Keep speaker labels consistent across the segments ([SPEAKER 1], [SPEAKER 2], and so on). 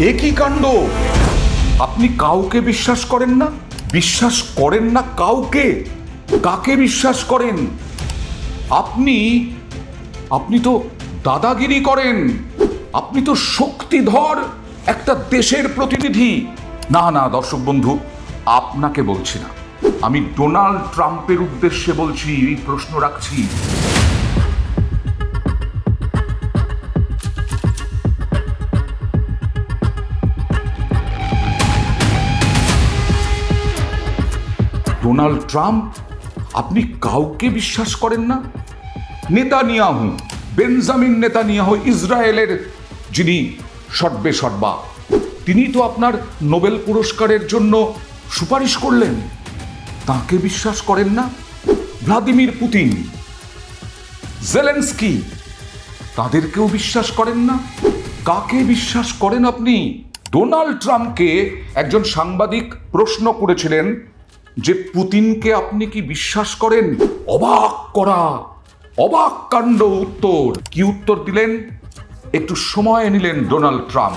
[SPEAKER 1] একই কাণ্ড? আপনি কাউকে বিশ্বাস করেন না? বিশ্বাস করেন না কাউকে? কাকে বিশ্বাস করেন? আপনি আপনি তো দাদাগিরি করেন। আপনি তো শক্তিধর একটা দেশের প্রতিনিধি। না না, দর্শক বন্ধু, আপনাকে বলছি না। আমি ডোনাল্ড ট্রাম্পের উদ্দেশ্যে বলছি, এই প্রশ্ন রাখছি। Donald Trump? আপনি কাউকে বিশ্বাস করেন না? নেতানিয়াহু, বেনজামিন নেতানিয়াহু ইসরায়েলের যিনি সর্বে সর্বা তিনি তো আপনার নোবেল পুরস্কারের জন্য সুপারিশ করলেন। তাকে বিশ্বাস করেন না? ভ্লাদিমির পুতিন, জেলেন্সকি, তাদেরকেও বিশ্বাস করেন না? কাকে বিশ্বাস করেন আপনি? ডোনাল্ড ট্রাম্পকে একজন সাংবাদিক প্রশ্ন করেছিলেন যে পুতিনকে আপনি কি বিশ্বাস করেন? অবাক করা, অবাক কাণ্ড উত্তর। কি উত্তর দিলেন? একটু সময় নিলেন ডোনাল্ড ট্রাম্প।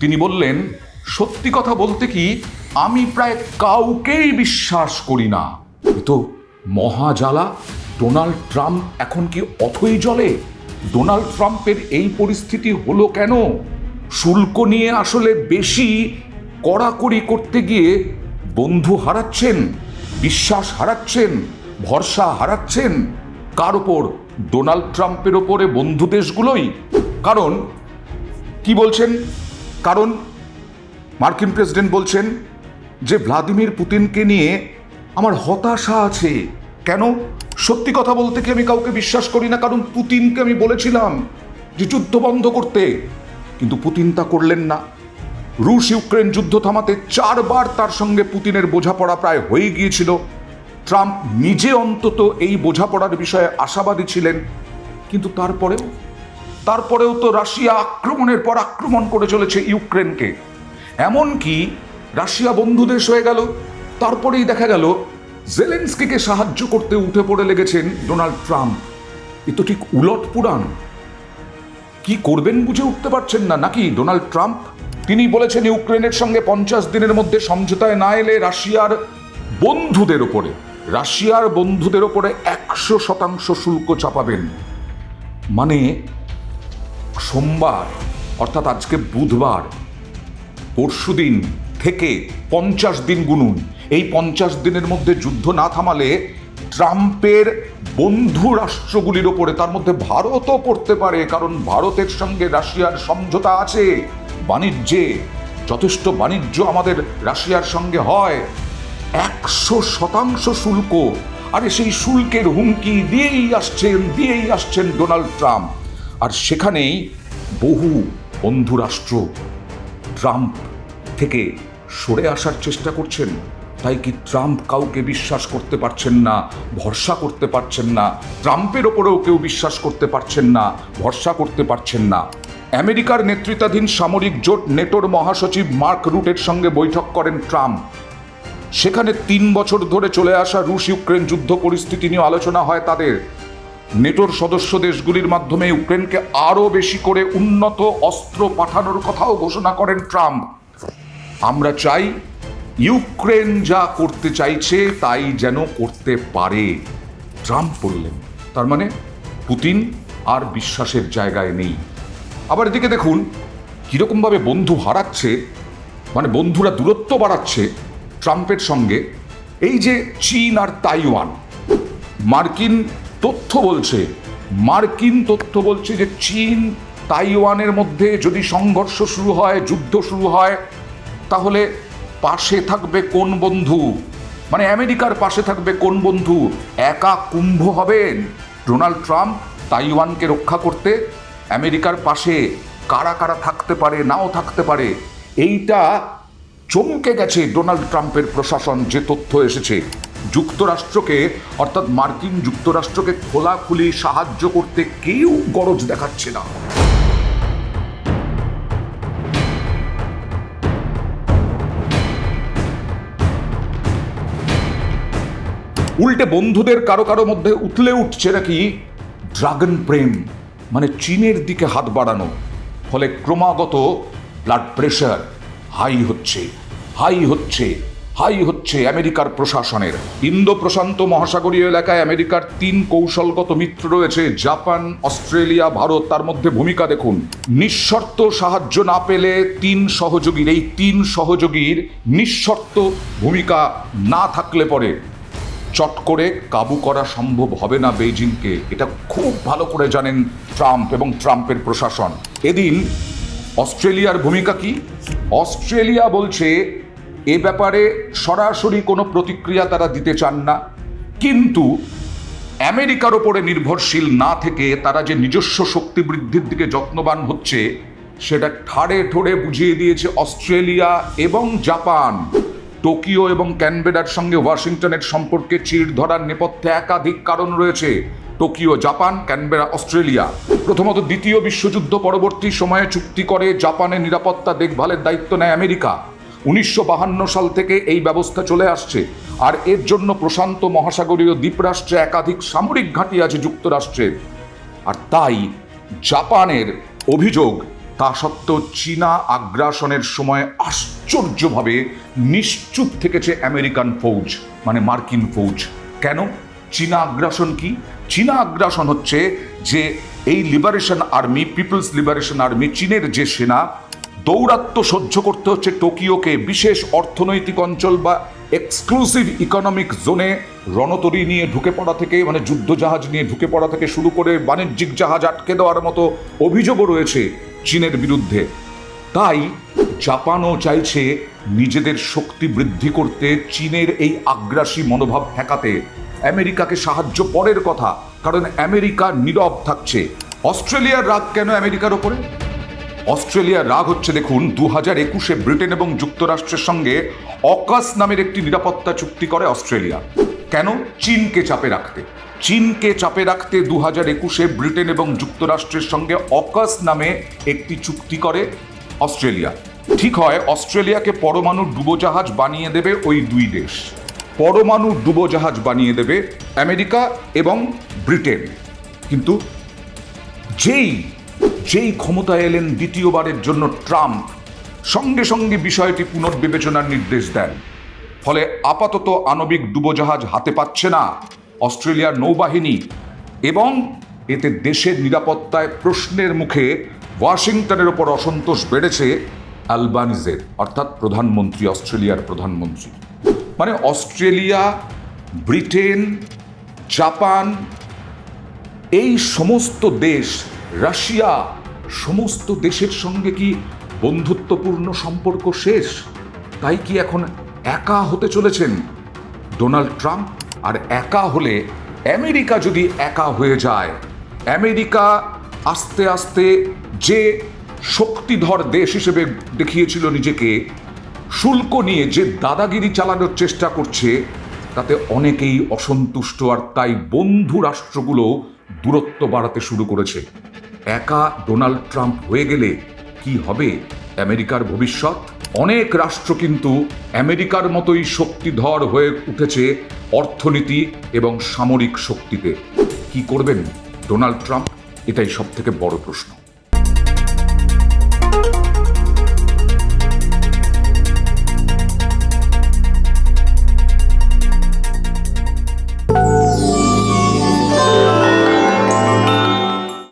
[SPEAKER 1] তিনি বললেন, সত্যি কথা বলতে কি, আমি প্রায় কাউকেই বিশ্বাস করি না। তো মহাজালা। ডোনাল্ড ট্রাম্প এখন কি অথই জলে ডোনাল্ড ট্রাম্পের এই পরিস্থিতি হলো কেন? শুল্ক নিয়ে আসলে বেশি কড়াকড়ি করতে গিয়ে বন্ধু হারাচ্ছেন, বিশ্বাস হারাচ্ছেন, ভরসা হারাচ্ছেন। কার ওপর? ডোনাল্ড ট্রাম্পের ওপরে বন্ধু দেশগুলোই। কারণ, কি বলছেন? কারণ, মার্কিন প্রেসিডেন্ট বলছেন যে ভ্লাদিমির পুতিনকে নিয়ে আমার হতাশা আছে। কেন? সত্যি কথা বলতে কি আমি কাউকে বিশ্বাস করি না? কারণ পুতিনকে আমি বলেছিলাম যে যুদ্ধ বন্ধ করতে। কিন্তু পুতিন তা করলেন না। রুশ ইউক্রেন যুদ্ধ থামাতে চারবার তার সঙ্গে পুতিনের বোঝাপড়া প্রায় হয়ে গিয়েছিল। ট্রাম্প নিজে অন্তত এই বোঝাপড়ার বিষয়ে আশাবাদী ছিলেন, কিন্তু তারপরেও তারপরেও তো রাশিয়া আক্রমণের পর আক্রমণ করে চলেছে ইউক্রেনকে। এমনকি রাশিয়া বন্ধু দেশ হয়ে গেল, তারপরেই দেখা গেল জেলেন্সকিকে সাহায্য করতে উঠে পড়ে লেগেছেন ডোনাল্ড ট্রাম্প। এ তো ঠিক উলট পুরাণ। কি করবেন বুঝে উঠতে পারছেন না, নাকি ডোনাল্ড ট্রাম্প? তিনি বলেছেন, ইউক্রেনের সঙ্গে পঞ্চাশ দিনের মধ্যে সমঝোতায় না এলে রাশিয়ার বন্ধুদের ওপরে রাশিয়ার বন্ধুদের ওপরে একশো শতাংশ শুল্ক চাপাবেন। মানে সোমবার, অর্থাৎ আজকে বুধবার পরশুদিন থেকে পঞ্চাশ দিন গুনুন। এই পঞ্চাশ দিনের মধ্যে যুদ্ধ না থামালে ট্রাম্পের বন্ধু রাষ্ট্রগুলির ওপরে তার মধ্যে ভারতও পড়তে পারে, কারণ ভারতের সঙ্গে রাশিয়ার সমঝোতা আছে। বাণিজ্যে, যথেষ্ট বাণিজ্য আমাদের রাশিয়ার সঙ্গে হয়। একশো শতাংশ শুল্ক। আরে সেই শুল্কের হুমকি দিয়েই আসছেন দিয়েই আসছেন ডোনাল্ড ট্রাম্প। আর সেখানেই বহু বন্ধুরাষ্ট্র ট্রাম্প থেকে সরে আসার চেষ্টা করছেন। তাই কি ট্রাম্প কাউকে বিশ্বাস করতে পারছেন না, ভরসা করতে পারছেন না? ট্রাম্পের ওপরেও কেউ বিশ্বাস করতে পারছেন না, ভরসা করতে পারছেন না। আমেরিকার নেতৃত্বাধীন সামরিক জোট নেটোর মহাসচিব মার্ক রুটের সঙ্গে বৈঠক করেন ট্রাম্প। সেখানে তিন বছর ধরে চলে আসা রুশ ইউক্রেন যুদ্ধ পরিস্থিতি নিয়ে আলোচনা হয় তাদের। নেটোর সদস্য দেশগুলির মাধ্যমে ইউক্রেনকে আরও বেশি করে উন্নত অস্ত্র পাঠানোর কথাও ঘোষণা করেন ট্রাম্প। আমরা চাই ইউক্রেন যা করতে চাইছে তাই যেন করতে পারে। ট্রাম্প বললেন, তার মানে পুতিন আর বিশ্বাসের জায়গায় নেই। আবার এদিকে দেখুন, কীরকমভাবে বন্ধু হারাচ্ছে মানে বন্ধুরা দূরত্ব বাড়াচ্ছে ট্রাম্পের সঙ্গে। এই যে চীন আর তাইওয়ান, মার্কিন তথ্য বলছে, মার্কিন তথ্য বলছে যে চীন তাইওয়ানের মধ্যে যদি সংঘর্ষ শুরু হয়, যুদ্ধ শুরু হয়, তাহলে পাশে থাকবে কোন বন্ধু? মানে আমেরিকার পাশে থাকবে কোন বন্ধু? একা কুম্ভ হবেন? ডোনাল্ড ট্রাম্প তাইওয়ানকে রক্ষা করতে আমেরিকার পাশে কারা কারা থাকতে পারে, নাও থাকতে পারে, এইটা চমকে গেছে ডোনাল্ড ট্রাম্পের প্রশাসন, যে তথ্য এসেছে। যুক্তরাষ্ট্রকে, অর্থাৎ মার্কিন যুক্তরাষ্ট্রকে খোলাখুলি সাহায্য করতে কেউ গরজ দেখাচ্ছে না। উল্টে বন্ধুদের কারও কারও মধ্যে উতলে উঠছে নাকি ড্রাগন প্রেম। মানে চীনের দিকে হাত বাড়ানো, ফলে ক্রমাগত ব্লাড প্রেশার হাই হচ্ছে হাই হচ্ছে হাই হচ্ছে আমেরিকার প্রশাসনের। ইন্দো প্রশান্ত মহাসাগরীয় এলাকায় আমেরিকার তিন কৌশলগত মিত্র রয়েছে, জাপান, অস্ট্রেলিয়া, ভারত। তার মধ্যে ভূমিকা দেখুন, নিঃশর্ত সাহায্য না পেলে তিন সহযোগীর, এই তিন সহযোগীর নিঃশর্ত ভূমিকা না থাকলে পরে। চট করে কাবু করা সম্ভব হবে না বেইজিংকে। এটা খুব ভালো করে জানেন ট্রাম্প এবং ট্রাম্পের প্রশাসন। এদিন অস্ট্রেলিয়ার ভূমিকা কি? অস্ট্রেলিয়া বলছে, এ ব্যাপারে সরাসরি কোনো প্রতিক্রিয়া তারা দিতে চান না। কিন্তু আমেরিকার ওপরে নির্ভরশীল না থেকে তারা যে নিজস্ব শক্তি বৃদ্ধির দিকে যত্নবান হচ্ছে, সেটা ঠাড়ে ঠোড়ে বুঝিয়ে দিয়েছে অস্ট্রেলিয়া এবং জাপান। টোকিও এবং ক্যানবেরার সঙ্গে ওয়াশিংটনের সম্পর্কে চিড় ধরার নেপথ্যে একাধিক কারণ রয়েছে। Tokyo, Japan, Canberra, Australia. প্রথমত দ্বিতীয় বিশ্বযুদ্ধ পরবর্তী সময়ে চুক্তি করে জাপানের নিরাপত্তা দেখভালের দায়িত্ব নেয় আমেরিকা। উনিশশো সাল থেকে এই ব্যবস্থা চলে আসছে। আর এর জন্য প্রশান্ত মহাসাগরীয় দ্বীপরাষ্ট্রে একাধিক সামরিক ঘাঁটি আছে যুক্তরাষ্ট্রের। আর তাই জাপানের অভিযোগ তা সত্ত্বেও চীনা আগ্রাসনের সময় আশ্চর্যভাবে নিশ্চুপ থেকেছে আমেরিকান ফৌজ মানে মার্কিন ফৌজ। কেন? চীনা আগ্রাসন কি? চীনা আগ্রাসন হচ্ছে যে এই liberation army, people's liberation army, চীনের যে সেনা, দৌরাত্ম্য সহ্য করতে হচ্ছে টোকিওকে। বিশেষ অর্থনৈতিক অঞ্চল বা এক্সক্লুসিভ ইকোনমিক জোনে রণতরী নিয়ে ঢুকে পড়া থেকে মানে যুদ্ধ জাহাজ নিয়ে ঢুকে পড়া থেকে শুরু করে বাণিজ্যিক জাহাজ আটকে দেওয়ার মতো অভিযোগও রয়েছে। চীনের বিরুদ্ধে। তাই জাপানও চাইছে নিজেদের শক্তি বৃদ্ধি করতে চীনের এই আগ্রাসী মনোভাব ঠেকাতে। আমেরিকাকে সাহায্য পরের কথা, কারণ আমেরিকা নীরব থাকছে। অস্ট্রেলিয়ার রাগ কেন আমেরিকার ওপরে? অস্ট্রেলিয়ার রাগ হচ্ছে, দেখুন দু হাজার একুশে ব্রিটেন এবং যুক্তরাষ্ট্রের সঙ্গে অকাস নামের একটি নিরাপত্তা চুক্তি করে অস্ট্রেলিয়া। কেন? চীনকে চাপে রাখতে। চীনকে চাপে রাখতে দু হাজার একুশে ব্রিটেন এবং যুক্তরাষ্ট্রের সঙ্গে অকাস নামে একটি চুক্তি করে অস্ট্রেলিয়া। ঠিক হয়, অস্ট্রেলিয়াকে পরমাণু ডুবোজাহাজ বানিয়ে দেবে ওই দুই দেশ। পরমাণু ডুবোজাহাজ বানিয়ে দেবে আমেরিকা এবং ব্রিটেন। কিন্তু যেই যেই ক্ষমতায় এলেন দ্বিতীয়বারের জন্য ট্রাম্প, সঙ্গে সঙ্গে বিষয়টি পুনর্বিবেচনার নির্দেশ দেন। ফলে আপাতত আণবিক ডুবোজাহাজ হাতে পাচ্ছে না। অস্ট্রেলিয়ার নৌবাহিনী এবং এতে দেশের নিরাপত্তায় প্রশ্নের মুখে ওয়াশিংটনের ওপর অসন্তোষ বেড়েছে অ্যালবানিজের অর্থাৎ প্রধানমন্ত্রী, অস্ট্রেলিয়ার প্রধানমন্ত্রী। মানে অস্ট্রেলিয়া, ব্রিটেন, জাপান, এই সমস্ত দেশ, রাশিয়া, সমস্ত দেশের সঙ্গে কি বন্ধুত্বপূর্ণ সম্পর্ক শেষ? তাই কি এখন একা হতে চলেছেন ডোনাল্ড ট্রাম্প? আর একা হলে আমেরিকা যদি একা হয়ে যায়, আমেরিকা আস্তে আস্তে যে শক্তিধর দেশ হিসেবে দেখিয়েছিল নিজেকে, শুল্ক নিয়ে যে দাদাগিরি চালানোর চেষ্টা করছে, তাতে অনেকেই অসন্তুষ্ট আর তাই বন্ধু রাষ্ট্রগুলো দূরত্ব বাড়াতে শুরু করেছে। একা ডোনাল্ড ট্রাম্প হয়ে গেলে কি হবে? আমেরিকার ভবিষ্যৎ? অনেক রাষ্ট্র কিন্তু আমেরিকার মতোই শক্তিধর হয়ে উঠেছে অর্থনীতি এবং সামরিক শক্তিতে কি করবেন ডোনাল্ড ট্রাম্প? এটাই সব থেকে বড় প্রশ্ন।